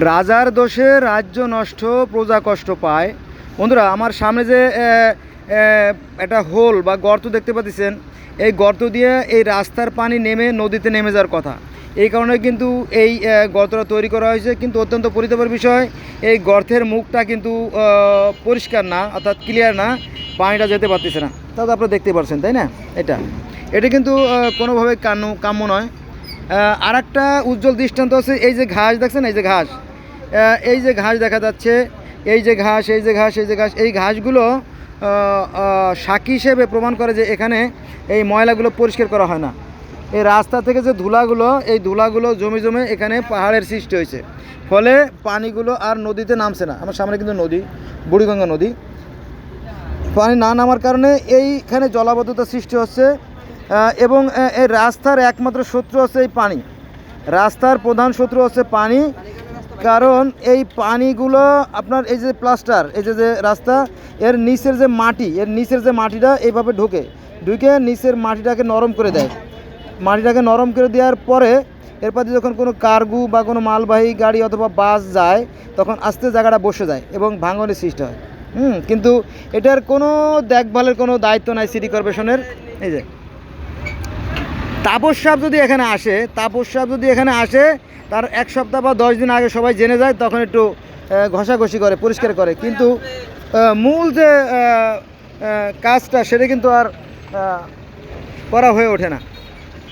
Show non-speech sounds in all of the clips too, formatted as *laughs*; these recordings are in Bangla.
রাজার দোষে রাজ্য নষ্ট, প্রজা কষ্ট পায়। বন্ধুরা, আমার সামনে যে একটা হোল বা গর্ত দেখতে পাচ্ছেন, এই গর্ত দিয়ে এই রাস্তার পানি নেমে নদীতে নেমে যাওয়ার কথা। এই কারণে কিন্তু এই গর্তটা তৈরি করা হয়েছে, কিন্তু অত্যন্ত পরিতাপের বিষয়, এই গর্তের মুখটা কিন্তু পরিষ্কার না, অর্থাৎ ক্লিয়ার না, পানিটা যেতে পারতেছে না। তা আপনারা দেখতে পাচ্ছেন তাই না? এটা। এটা কিন্তু কোনোভাবে কাম্য নয়। আর একটা উজ্জ্বল দৃষ্টান্ত হচ্ছে এই যে ঘাস, দেখছেন? এই যে ঘাস। এই যে ঘাস দেখা যাচ্ছে, এই যে ঘাস, এই যে ঘাস, এই যে ঘাস। এই ঘাসগুলো সাক্ষী হিসেবে প্রমাণ করে যে এখানে এই ময়লাগুলো পরিষ্কার করা হয় না। এই রাস্তা থেকে যে ধুলাগুলো, এই ধুলাগুলো জমে জমে এখানে পাহাড়ের সৃষ্টি হয়েছে। ফলে পানিগুলো আর নদীতে নামছে না। আমার সামনে কিন্তু নদী, বুড়িগঙ্গা নদী। পানি না নামার কারণে এইখানে জলাবদ্ধতা সৃষ্টি হচ্ছে। এবং এই রাস্তার একমাত্র শত্রু হচ্ছে এই পানি। রাস্তার প্রধান শত্রু হচ্ছে পানি, কারণ এই পানিগুলো আপনার এই যে প্লাস্টার, এই যে যে রাস্তা, এর নিচের যে মাটি, এর নিচের যে মাটিটা এইভাবে ঢুকে ঢুকে নিচের মাটিটাকে নরম করে দেয়। মাটিটাকে নরম করে দেওয়ার পরে, এরপর যখন কোনো কার্গু বা কোনো মালবাহী গাড়ি অথবা বাস যায়, তখন আস্তে জায়গাটা বসে যায় এবং ভাঙনের সৃষ্টি হয়। হুম, কিন্তু এটার কোনো দেখভালের কোনো দায়িত্ব নাই সিটি কর্পোরেশনের। এই যে। তাপস সাহেব যদি এখানে আসে, তাপস সাহেব যদি এখানে আসে, তার এক সপ্তাহ বা দশ দিন আগে সবাই জেনে যায়, তখন একটু ঘষাঘষি করে, পরিষ্কার করে। কিন্তু মূল যে কাজটা, সেটা কিন্তু আর করা হয়ে ওঠে না।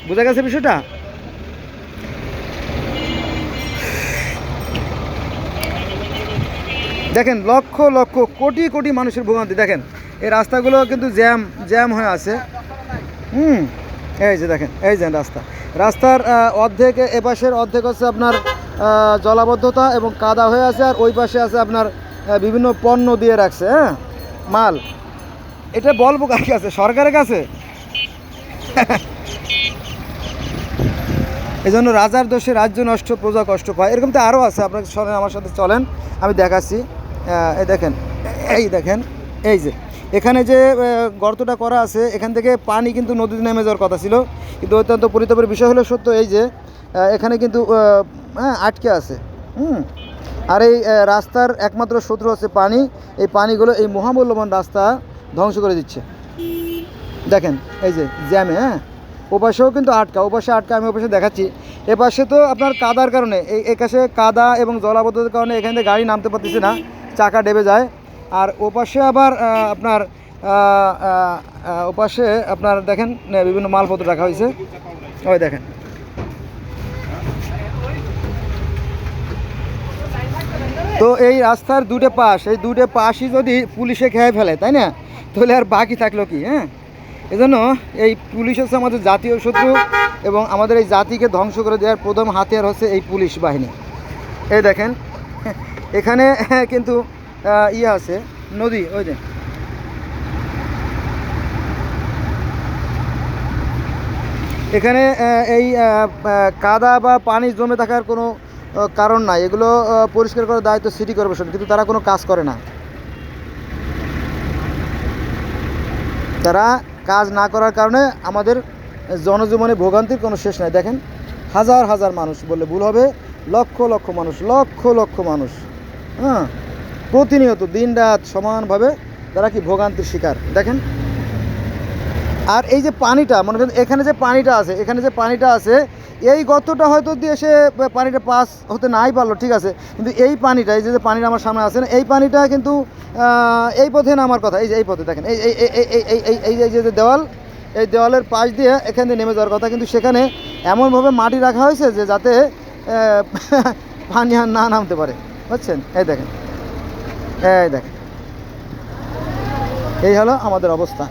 বোঝা গেছে বিষয়টা? দেখেন, লক্ষ লক্ষ, কোটি কোটি মানুষের ভোগান্তি। দেখেন, এই রাস্তাগুলো কিন্তু জ্যাম জ্যাম হয়ে আছে। হুম। এই যে দেখেন, এই যে রাস্তা। রাস্তার অর্ধেক এপাশের অর্ধেক হচ্ছে আপনার জলাবদ্ধতা এবং কাদা হয়ে আছে আর ওই পাশে আছে আপনার বিভিন্ন পণ্য দিয়ে রাখছে হ্যাঁ? মাল। এটা বলব কার কাছে? সরকারের কাছে? *laughs* এই জন্য রাজার দোষে রাজ্য নষ্ট, প্রজা কষ্ট পায়। এরকম তো আরও আছে সরেন আমার সাথে চলেন, আমি দেখাচ্ছি। এই দেখেন এই দেখেন, এই যে। এখানে যে গর্তটা করা আছে, এখান থেকে পানি কিন্তু নদীতে নেমে যাওয়ার কথা ছিল। কিন্তু অত্যন্ত পরিতাপের বিষয় হলো সত্য এই যে এখানে কিন্তু হ্যাঁ আটকে আছে। হুম। আর এই রাস্তার একমাত্র শত্রু হচ্ছে পানি। এই পানিগুলো এই মহামূল্যবান রাস্তা ধ্বংস করে দিচ্ছে। দেখেন, এই যে জ্যামে হ্যাঁ? ওপাশেও কিন্তু আটকা, ওপাশে আটকা, আমি ওপাশে দেখাচ্ছি। এপাশে তো আপনার কাদার কারণে, এই একাশে কাদা এবং জলাবদ্ধতার কারণে এখান থেকে গাড়ি নামতে পারতেছে না, চাকা ডেবে যায়। আর ওপাশে আবার আপনার ওপাশে আপনার দেখেন বিভিন্ন মালপত্র রাখা হয়েছে। ওই দেখেন। তো এই রাস্তার দুটো পাশ, এই দুটো পাশই যদি পুলিশে খেয়ে ফেলে, তাই না? তাহলে আর বাকি থাকল কি হ্যাঁ? এজন্য এই পুলিশ হচ্ছে আমাদের জাতীয় শত্রু এবং আমাদের এই জাতিকে ধ্বংস করে দেওয়ার প্রথম হাতিয়ার হচ্ছে এই পুলিশ বাহিনী। এই দেখেন, এখানে কিন্তু ইয়ে আছে, নদী, ওই যে। এখানে এই কাদা বা পানি জমে থাকার কোনো কারণ নাই। এগুলো পরিষ্কার করার দায়িত্ব সিটি কর্পোরেশন কিন্তু তারা কোনো কাজ করে না। তারা কাজ না করার কারণে আমাদের জনজীবনে ভোগান্তির কোনো শেষ নাই। দেখেন, হাজার হাজার মানুষ বললে ভুল হবে। লক্ষ লক্ষ মানুষ, লক্ষ লক্ষ মানুষ হ্যাঁ? প্রতিনিয়ত দিন রাত সমানভাবে তারা কি ভোগান্তির শিকার? দেখেন। আর এই যে পানিটা, মনে করেন এখানে যে পানিটা আছে, এখানে যে পানিটা আছে, এই গর্তটা হয়তো দিয়ে সে পানিটা পাস হতে নাই পারল, ঠিক আছে। কিন্তু এই পানিটা, এই যে পানিটা আমার সামনে আছে না এই পানিটা কিন্তু এই পথে না আমার কথা, এই যে এই পথে দেখেন, এই এই এই এই এই যে দেওয়াল, এই দেওয়ালের পাশ দিয়ে এখান দিয়ে নেমে যাওয়ার কথা। কিন্তু সেখানে এমনভাবে মাটি রাখা হয়েছে যে যাতে *laughs* পানি আর না নামতে পারে। বুঝছেন? এই দেখেন। এই দেখ এই হলো আমাদের অবস্থা।